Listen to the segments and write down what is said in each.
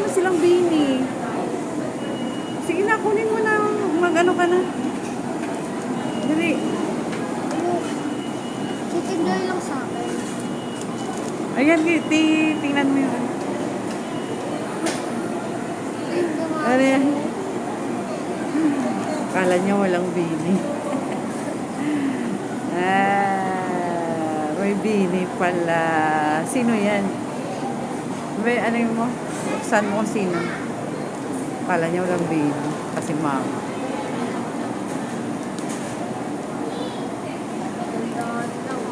naman silang bini. Sige na, kunin mo na. Mag-ano ka na. Dali. Ano? Titinday lang sa akin. Ayan, ti, tingnan mo yun. Ano yan? Kala niya walang bini. ah, may bini pala. Sino yan? May ano yung mo? Saan mo kung sino? Kala niya walang bini. Kasi mama. Ganda lang.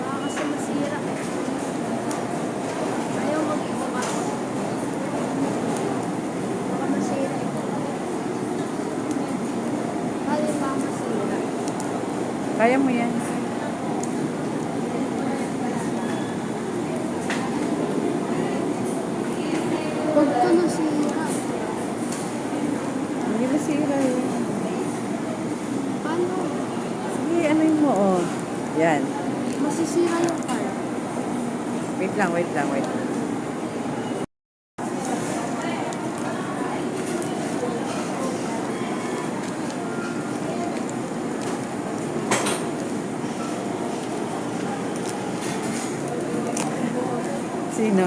Baka kasi masira. Ayaw mag-iba ka. Baka masira. Ayaw baka masira. Kaya mo yan. Huwag ka nasira. Hindi masira yun. Paano? Sige, ano yung mo? Oh. Yan. Masisira yung car. Wait lang, wait lang, wait lang. Sino?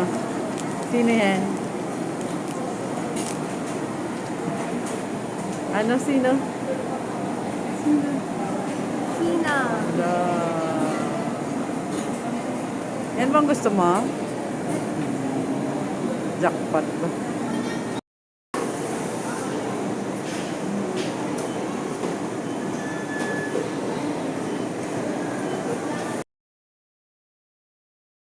Sino yan? Ano sino? Sino? Sina. Wala. Yan bang gusto mo? Jackpot ba?